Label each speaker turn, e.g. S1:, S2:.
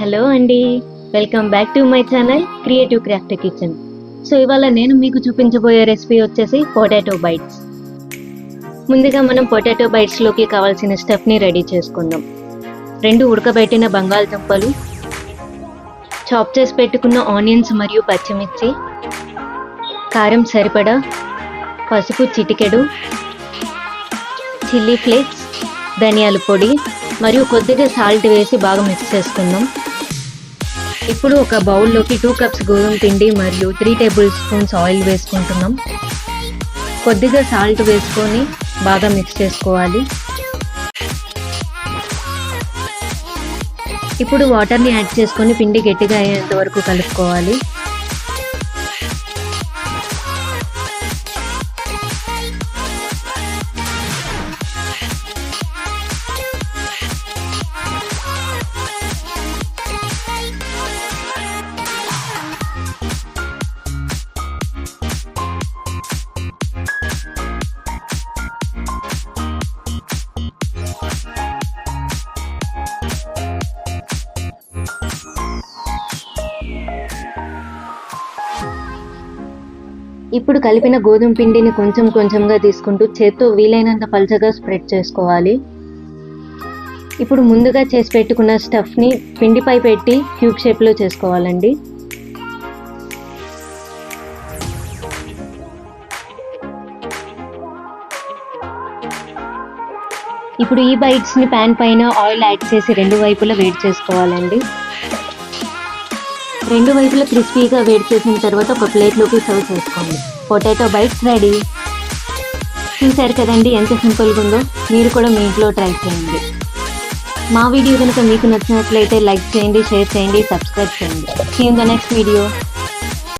S1: Hello అండి. Welcome back to my channel creative craft kitchen. So ఇవాళ నేను మీకు చూపించబోయే రెసిపీ వచ్చేసి పొటాటో బైట్స్. ముందుగా మనం పొటాటో బైట్స్లోకి కావాల్సిన స్టఫ్ని రెడీ చేసుకుందాం. రెండు ఉడకబెట్టిన బంగాళదుంపలు చాప్ చేసి పెట్టుకున్న ఆనియన్స్ మరియు పచ్చిమిర్చి కారం సరిపడా పసుపు చిటికెడు చిల్లీ ఫ్లేక్స్ ధనియాల పొడి మరియు కొద్దిగా సాల్ట్ వేసి బాగా మిక్స్ చేసుకుందాం. ఇప్పుడు ఒక బౌల్లోకి టూ కప్స్ గోధుమ పిండి మరియు త్రీ టేబుల్ స్పూన్స్ ఆయిల్ వేసుకుంటున్నాం. కొద్దిగా సాల్ట్ వేసుకొని బాగా మిక్స్ చేసుకోవాలి. ఇప్పుడు వాటర్ని యాడ్ చేసుకొని పిండి గట్టిగా అయ్యేంత వరకు కలుపుకోవాలి. ఇప్పుడు కలిపిన గోధుమ పిండిని కొంచెం కొంచెంగా తీసుకుంటూ చేత్తో వీలైనంత పలచగా స్ప్రెడ్ చేసుకోవాలి. ఇప్పుడు ముందుగా చేసి పెట్టుకున్న స్టఫ్ని పిండిపై పెట్టి క్యూబ్ షేప్లో చేసుకోవాలండి. ఇప్పుడు ఈ బైట్స్ని ప్యాన్ పైన ఆయిల్ యాడ్ చేసి రెండు వైపులా వేడి చేసుకోవాలండి. రెండు వైపులా క్రిస్పీగా వేడి చేసిన తర్వాత ఒక ప్లేట్లోకి సర్వ్ చేసుకోండి. Potato bites ready. చూసారు కదండి ఎంత సింపుల్గా ఉందో? మీరు కూడా మీ ఇంట్లో ట్రై చేయండి. మా వీడియో కనుక మీకు నచ్చినట్లయితే లైక్ చేయండి షేర్ చేయండి సబ్స్క్రైబ్ చేయండి. See in the next video